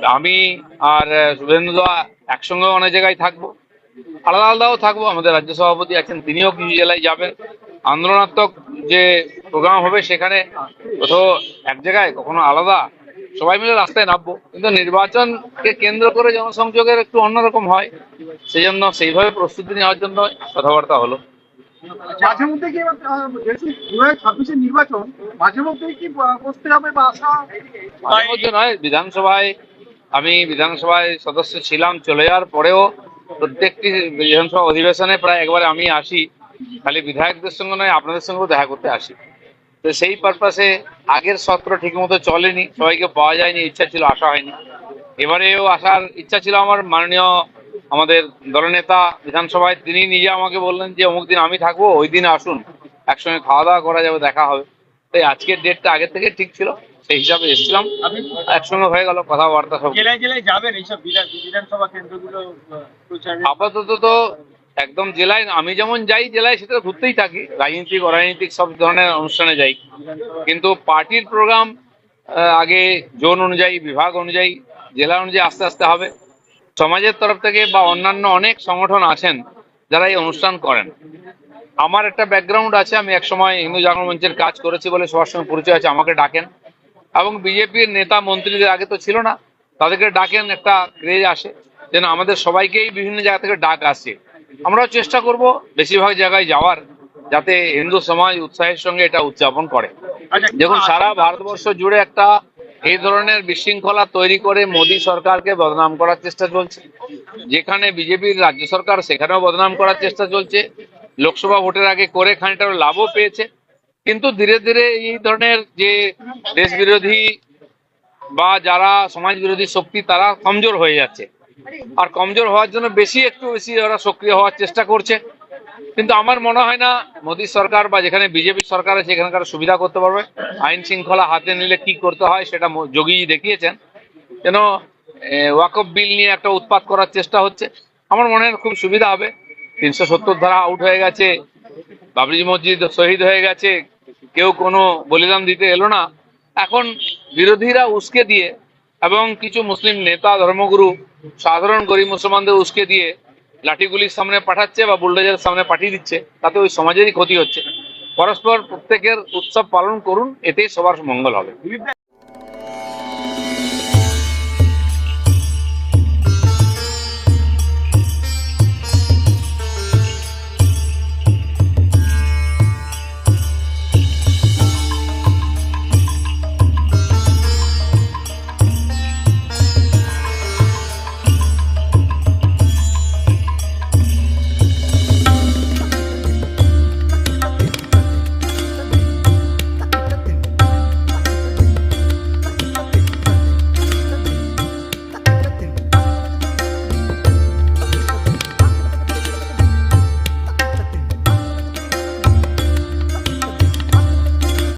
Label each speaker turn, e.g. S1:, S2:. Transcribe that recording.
S1: আমি আর শুভেন্দু দা একসঙ্গে অনেক জায়গায় থাকব। আলাদা আলাদাও থাকব। আমাদের রাজ্য সভাপতি আছেন তিনিও কিছু জেলায় যাবেন। আন্দোলনাত্মক যে প্রোগ্রাম হবে সেখানে কোথাও এক জায়গায় কখনো আলাদা সবাই মিলে রাস্তায় নামবো। কিন্তু নির্বাচনকে কেন্দ্র করে জনসংযোগের একটু অন্যরকম হয়। সেই জন্য সেইভাবে প্রস্তুতি নেওয়ার জন্য কথাবার্তা হলো।
S2: মাঝে মধ্যে কি এবার, আহ, যেহেতু দু হাজার ছাব্বিশের নির্বাচন মাঝে মধ্যে কি বসতে হবে বা আসা?
S1: মাঝে মধ্যে নয় বিধানসভায় আমি বিধানসভায় সদস্য ছিলাম, চলে যাওয়ার পরেও প্রত্যেকটি বিধানসভা অধিবেশনে প্রায় একবার আমি আসি। খালি বিধায়কদের সঙ্গে নয়, আপনাদের সঙ্গেও দেখা করতে আসি। তো সেই পারপাসে আগের সত্র ঠিকমতো চলেনি, সবাইকে পাওয়া যায়নি, ইচ্ছা ছিল, আসা হয়নি। এবারেও আসার ইচ্ছা ছিল আমার মাননীয় আমাদের দলনেতা বিধানসভায়, তিনি নিজে আমাকে বললেন যে, অমুক দিন আমি থাকব, ওই দিন আসুন, একসঙ্গে খাওয়া দাওয়া করা যাবে, দেখা হবে। তাই আজকের ডেটটা আগের থেকে ঠিক ছিল। সেই হিসাবে এসেছিলাম। একসঙ্গে হয়ে গেল কথাবার্তা সব।
S3: জেলায় জেলায় যাবেন এইসব বিধানসভা কেন্দ্রগুলো
S1: আপাতত তো একদম জেলায় আমি যেমন যাই জেলায় সেটা ঘুরতেই থাকি। রাজনীতিক অরাজনীতিক সব ধরনের অনুষ্ঠানে যাই। কিন্তু পার্টির প্রোগ্রাম আগে জোন অনুযায়ী বিভাগ অনুযায়ী জেলা অনুযায়ী আস্তে আস্তে হবে। সমাজের তরফ থেকে বা অন্যান্য অনেক সংগঠন আছেন যারা এই অনুষ্ঠান করেন। আমার একটা ব্যাকগ্রাউন্ড আছে আমি একসময় হিন্দু জাগরণ মঞ্চের কাজ করেছি বলে সবার সঙ্গে পরিচয় আছে আমাকে ডাকেন। এবং বিজেপির নেতা মন্ত্রীদের আগে তো ছিল না তাদেরকে ডাকেন একটা ক্রেজ আসে যেন আমাদের সবাইকেই বিভিন্ন জায়গা থেকে ডাক আসে। আমরাও চেষ্টা করব বেশিরভাগ জায়গায় যাওয়ার যাতে হিন্দু সমাজ উৎসাহের সঙ্গে এটা উদযাপন করে।
S3: আচ্ছা,
S1: দেখুন সারা ভারতবর্ষ জুড়ে একটা এই ধরনের বিশৃঙ্খলা তৈরি করে মোদী সরকারকে বদনাম করার চেষ্টা চলছে। যেখানে বিজেপির রাজ্য সরকার সেখানেও বদনাম করার চেষ্টা চলছে। লোকসভা ভোটের আগে করে খানিকটা লাভও পেয়েছে। কিন্তু ধীরে ধীরে এই ধরনের যে দেশ বিরোধী বা যারা সমাজ বিরোধী শক্তি, তারা কমজোর হয়ে যাচ্ছে। আর কমজোর হওয়ার জন্য বেশি, একটু বেশি ওরা সক্রিয় হওয়ার চেষ্টা করছে। কিন্তু আমার মনে হয় না মোদী সরকার বা যেখানে বিজেপি সরকার আছে সেখানকার সুবিধা করতে পারবে। আইন শৃঙ্খলা হাতে নিলে কি করতে হয়, সেটা যোগীজি দেখিয়েছেন। যেন ওয়াকফ বিল নিয়ে একটা উৎপাত করার চেষ্টা হচ্ছে। আমার মনে হয় খুব সুবিধা হবে। তিনশো সত্তর ধারা আউট হয়ে গেছে। বাবরি মসজিদ শহীদ হয়ে গেছে। কেউ কোনো বলিদান দিতে এলো না। এখন বিরোধীরা উস্কে দিয়ে এবং কিছু মুসলিম নেতা, ধর্মগুরু, সাধারণ গরিব মুসলমানদের উস্কে দিয়ে লাঠিগুলির সামনে পাঠাচ্ছে বা বুলডোজারের সামনে পাঠিয়ে দিচ্ছে, তাতে ওই সমাজেরই ক্ষতি হচ্ছে। পরস্পর প্রত্যেকের উৎসব পালন করুন, এতেই সবার মঙ্গল হবে।